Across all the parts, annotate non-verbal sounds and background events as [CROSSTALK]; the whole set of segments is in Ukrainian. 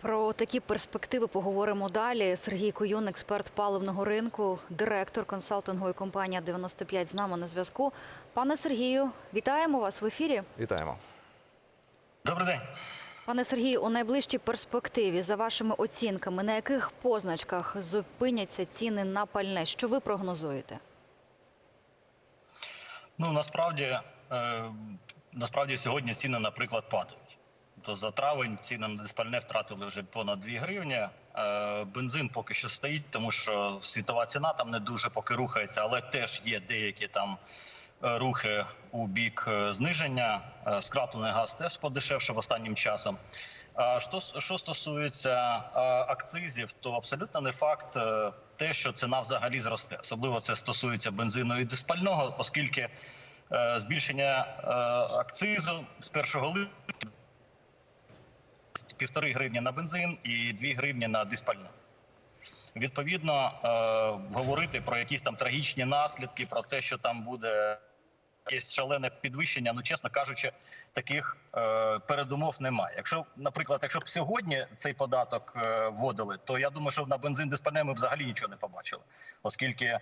Про такі перспективи поговоримо далі. Сергій Куюн, експерт паливного ринку, директор консалтингової компанії 95 з нами на зв'язку. Пане Сергію, вітаємо вас в ефірі. Вітаємо. Добрий день. Пане Сергію, у найближчій перспективі, за вашими оцінками, на яких позначках зупиняться ціни на пальне? Що ви прогнозуєте? Ну насправді, е, насправді сьогодні ціни, наприклад, падають. То за травень ціни на диспальне втратили вже понад 2 гривні. Е, бензин поки що стоїть, тому що світова ціна там не дуже поки рухається, але теж є деякі там е, рухи у бік е, зниження. Скраплений газ теж подешевшив останнім часом. А що, що стосується акцизів, то абсолютно не факт те, що ціна взагалі зросте. Особливо це стосується бензину і диспального, оскільки збільшення акцизу з 1 липня півтори гривні на бензин і 2 гривні на диспальне. Відповідно, е, говорити про якісь там трагічні наслідки, про те, що там буде якесь шалене підвищення. Ну, чесно кажучи, таких е, передумов немає. Якщо, наприклад, якщо б сьогодні цей податок е, вводили, то я думаю, що на бензин диспальне ми взагалі нічого не побачили, оскільки е,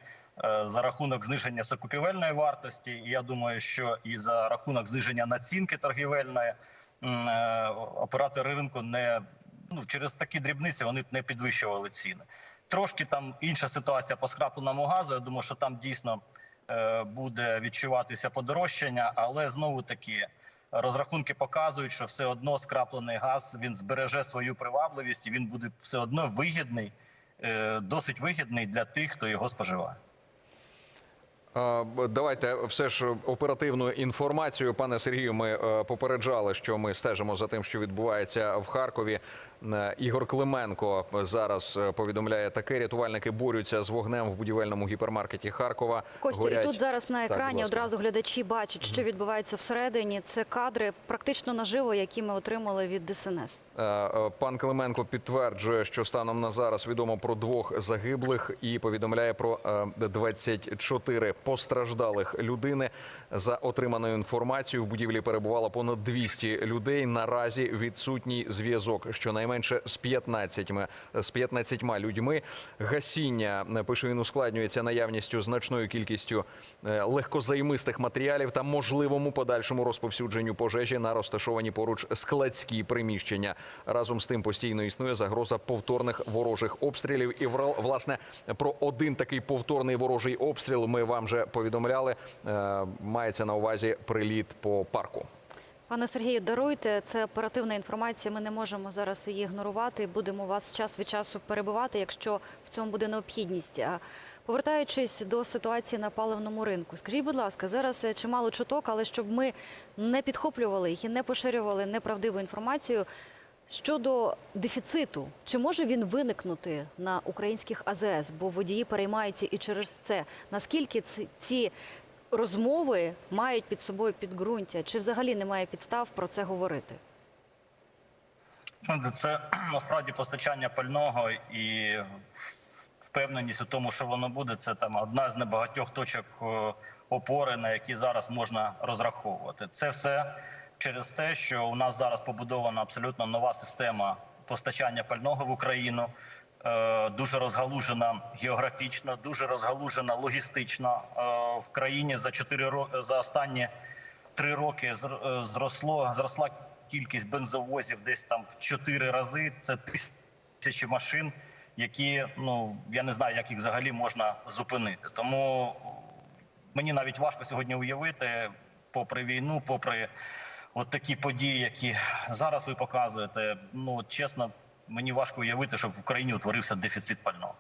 за рахунок зниження закупівельної вартості, я думаю, що і за рахунок зниження націнки торгівельної оператори ринку не ну через такі дрібниці вони б не підвищували ціни. Трошки там інша ситуація по скрапленому газу. Я думаю, що там дійсно е, буде відчуватися подорожчання, але знову таки розрахунки показують, що все одно скраплений газ він збереже свою привабливість і він буде все одно вигідний, е, досить вигідний для тих, хто його споживає. Давайте все ж оперативну інформацію. Пане Сергію, ми е, попереджали, що ми стежимо за тим, що відбувається в Харкові. Е, Ігор Клименко зараз е, повідомляє таке: рятувальники борються з вогнем в будівельному гіпермаркеті Харкова. Костя, Горять- і тут зараз на екрані ласка. одразу глядачі бачать, що відбувається всередині. Це кадри практично наживо, які ми отримали від ДСНС. Е, Пан Клименко підтверджує, що станом на зараз відомо про двох загиблих і повідомляє про е, 24 постраждалих людини. За отриманою інформацією, в будівлі перебувало понад 200 людей. Наразі відсутній зв'язок щонайменше з 15, з 15 людьми. Гасіння е, пише він ускладнюється наявністю значною кількістю е, легкозаймистих матеріалів та можливому подальшому розповсюдженню пожежі на розташовані поруч складські приміщення. Разом з тим постійно існує загроза повторних ворожих обстрілів. І власне про один такий повторний ворожий обстріл ми вам вже повідомляли. Е, Мається на увазі приліт по парку. Пане Сергію, даруйте, це оперативна інформація. Ми не можемо зараз її ігнорувати. Будемо вас час від часу перебивати, якщо в цьому буде необхідність. Повертаючись до ситуації на паливному ринку, скажіть, будь ласка, зараз е, чимало чуток, але щоб ми не підхоплювали їх і не поширювали неправдиву інформацію щодо дефіциту, чи може він виникнути на українських АЗС, бо водії переймаються і через це. Наскільки ці розмови мають під собою підґрунтя, чи взагалі немає підстав про це говорити? Ну, Це [CLEARS THROAT] насправді постачання пального і впевненість у тому, що воно буде. Це там одна з небагатьох точок е, опори, на які зараз можна розраховувати. Це все через те, що у нас зараз побудована абсолютно нова система постачання пального в Україну. Е, Дуже розгалужена географічно, дуже розгалужена логістично Е, в країні за 4 роки за останні три роки е, зросло зросла кількість бензовозів десь там в чотири рази. Це тисячі машин, які ну я не знаю, як їх взагалі можна зупинити. Тому мені навіть важко сьогодні уявити, попри війну, попри от такі події, які зараз ви показуєте. Ну чесно, мені важко уявити, щоб в Україні утворився дефіцит пального.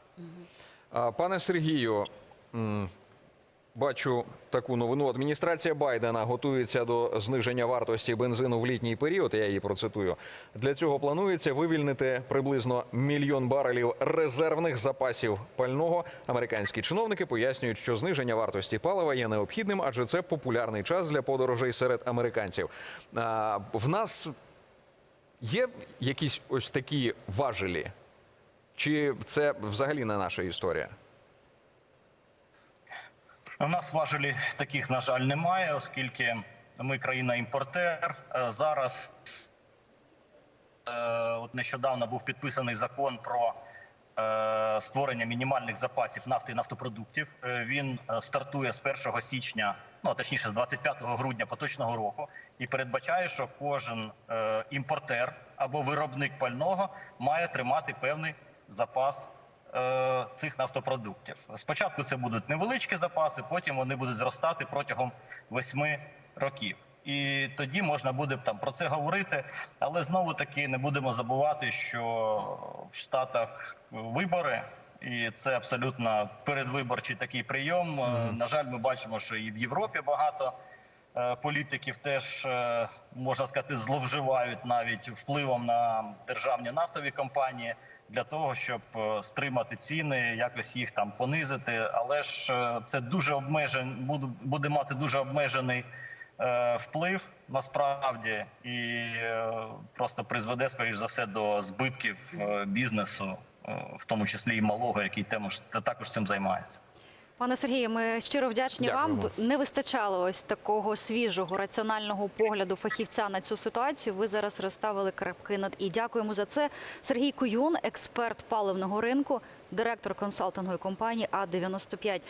Пане Сергію, бачу таку новину. Адміністрація Байдена готується до зниження вартості бензину в літній період. Я її процитую. Для цього планується вивільнити приблизно мільйон барелів резервних запасів пального. Американські чиновники пояснюють, що зниження вартості палива є необхідним, адже це популярний час для подорожей серед американців. В нас є якісь ось такі важелі. Чи це взагалі не наша історія? У нас важелі таких, на жаль, немає, оскільки ми країна-імпортер. Е, Зараз от нещодавно був підписаний закон про е, створення мінімальних запасів нафти і нафтопродуктів. Е, Він е, стартує з 1 січня, ну точніше з 25 грудня поточного року, і передбачає, що кожен е, імпортер або виробник пального має тримати певний запас е, цих нафтопродуктів. Спочатку це будуть невеличкі запаси, потім вони будуть зростати протягом восьми років. І тоді можна буде там про це говорити, але знову таки не будемо забувати, що в Штатах вибори, і це абсолютно передвиборчий такий прийом. Е, На жаль, ми бачимо, що і в Європі багато е, політиків теж можна сказати зловживають навіть впливом на державні нафтові компанії для того, щоб е, стримати ціни, якось їх там понизити. Але ж е, це дуже обмежен, буде, мати дуже обмежений е, вплив насправді і е, просто призведе скоріш за все до збитків е, бізнесу, е, в тому числі і малого, який тему також цим займається. Пане Сергію, ми щиро вдячні Дякую. вам. Не вистачало ось такого свіжого раціонального погляду фахівця на цю ситуацію. Ви зараз розставили крапки над і. Дякуємо за це. Сергій Куюн, експерт паливного ринку, директор консалтингової компанії А 95